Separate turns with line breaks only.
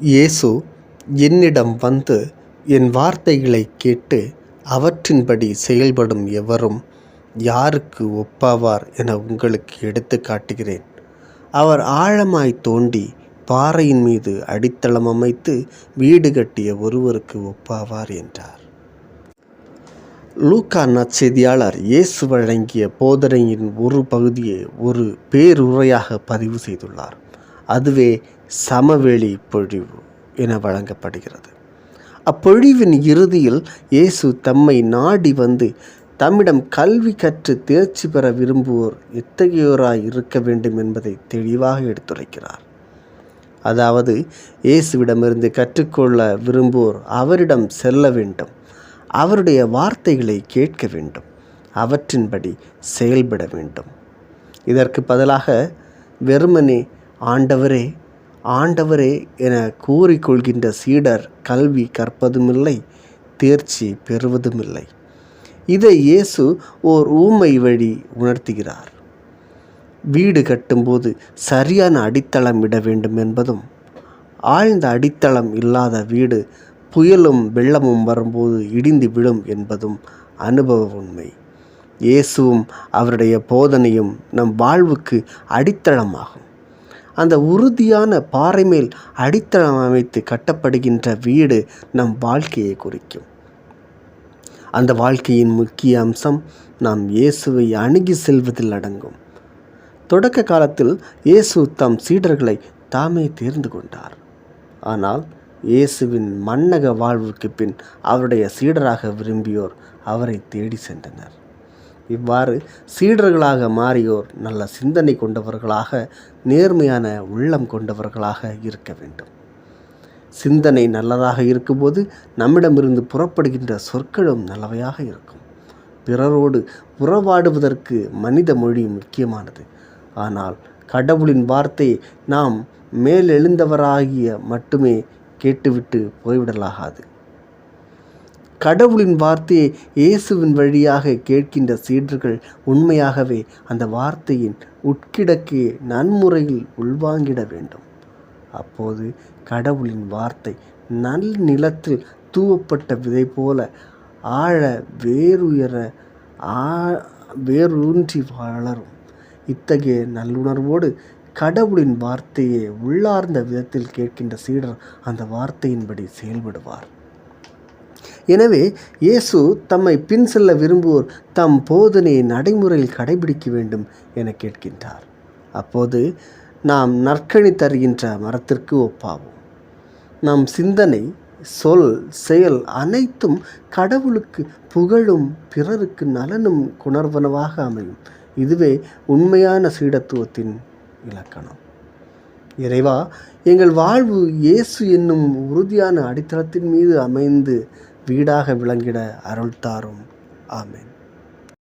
இயேசு என்னிடம் வந்து என் வார்த்தைகளை கேட்டு அவற்றின்படி செயல்படும் எவரும் யாருக்கு ஒப்பாவார் என உங்களுக்கு எடுத்து காட்டுகிறேன். அவர் ஆழமாய்த் தோண்டி பாறையின் மீது அடித்தளம் அமைத்து வீடு கட்டிய ஒருவருக்கு ஒப்பாவார் என்றார். லூக்கா நற்செய்தியாளர் இயேசு வழங்கிய போதனையின் ஒரு பகுதியை ஒரு பேருரையாக பதிவு செய்துள்ளார். அதுவே சமவெளி பொழிவு என வழங்கப்படுகிறது. அப்பொழிவின் இறுதியில் இயேசு தம்மை நாடி வந்து தம்மிடம் கல்வி கற்று தேர்ச்சி பெற விரும்புவோர் எத்தகையோராய் இருக்க வேண்டும் என்பதை தெளிவாக எடுத்துரைக்கிறார். அதாவது இயேசுவிடமிருந்து கற்றுக்கொள்ள விரும்புவோர் அவரிடம் செல்ல வேண்டும். அவருடைய வார்த்தைகளை கேட்க வேண்டும். அவற்றின்படி செயல்பட வேண்டும். இதற்கு பதிலாக வெறுமனே ஆண்டவரே ஆண்டவரே என கூறிக்கொள்கின்ற சீடர் கல்வி கற்பதுமில்லை தேர்ச்சி பெறுவதுமில்லை. இதை இயேசு ஓர் ஊமை வழி உணர்த்துகிறார். வீடு கட்டும்போது சரியான அடித்தளம் இட வேண்டும் என்பதும் ஆழ்ந்த அடித்தளம் இல்லாத வீடு புயலும் வெள்ளமும் வரும்போது இடிந்து விழும் என்பதும் அனுபவ உண்மை. இயேசுவும் அவருடைய போதனையும் நம் வாழ்வுக்கு அடித்தளமாகும். அந்த உறுதியான பாறை மேல் அடித்தளம் அமைத்து கட்டப்படுகின்ற வீடு நம் வாழ்க்கையைக் குறிக்கும். அந்த வாழ்க்கையின் முக்கிய அம்சம் நாம் இயேசுவை அணுகிச் செல்வதில் அடங்கும். தொடக்க காலத்தில் இயேசு தம் சீடர்களை தாமே தேர்ந்து கொண்டார். ஆனால் இயேசுவின் மன்னக வாழ்வுக்குப் பின் அவருடைய சீடராக விரும்பியோர் அவரைத் தேடிச் சென்றனர். இவ்வாறு சீடர்களாக மாறியோர் நல்ல சிந்தனை கொண்டவர்களாக நேர்மையான உள்ளம் கொண்டவர்களாக இருக்க வேண்டும். சிந்தனை நல்லதாக இருக்கும்போது நம்மிடமிருந்து புறப்படுகின்ற சொற்களும் நல்லவையாக இருக்கும். பிறரோடு உறவாடுவதற்கு மனித மொழி முக்கியமானது. ஆனால் கடவுளின் வார்த்தை நாம் மேலெழுந்தவராகிய மட்டுமே கேட்டுவிட்டு போய்விடலாகாது. கடவுளின் வார்த்தையை இயேசுவின் வழியாக கேட்கின்ற சீடர்கள் உண்மையாகவே அந்த வார்த்தையின் உட்கிடக்கையை நன்முறையில் உள்வாங்கிட வேண்டும். அப்போது கடவுளின் வார்த்தை நல் நிலத்தில் தூவப்பட்ட விதை போல ஆழ வேருயர வேரூன்றி வளரும். இத்தகைய நல்லுணர்வோடு கடவுளின் வார்த்தையை உள்ளார்ந்த விதத்தில் கேட்கின்ற சீடர் அந்த வார்த்தையின்படி செயல்படுவார். எனவே இயேசு தம்மை பின் செல்ல விரும்புவோர் தம் போதனையை நடைமுறையில் கடைப்பிடிக்க வேண்டும் என கேட்கின்றார். அப்போது நாம் நற்கனி தருகின்ற மரத்திற்கு ஒப்பாவோம். நம் சிந்தனை சொல் செயல் அனைத்தும் கடவுளுக்கு புகழும் பிறருக்கு நலனும் குணர்வனவாக அமையும். இதுவே உண்மையான சீடத்துவத்தின் இலக்கணம். இறைவா எங்கள் வாழ்வு இயேசு என்னும் உறுதியான அடித்தளத்தின் மீது அமைந்து வீடாக விளங்கிட அருள் தாரும். ஆமேன்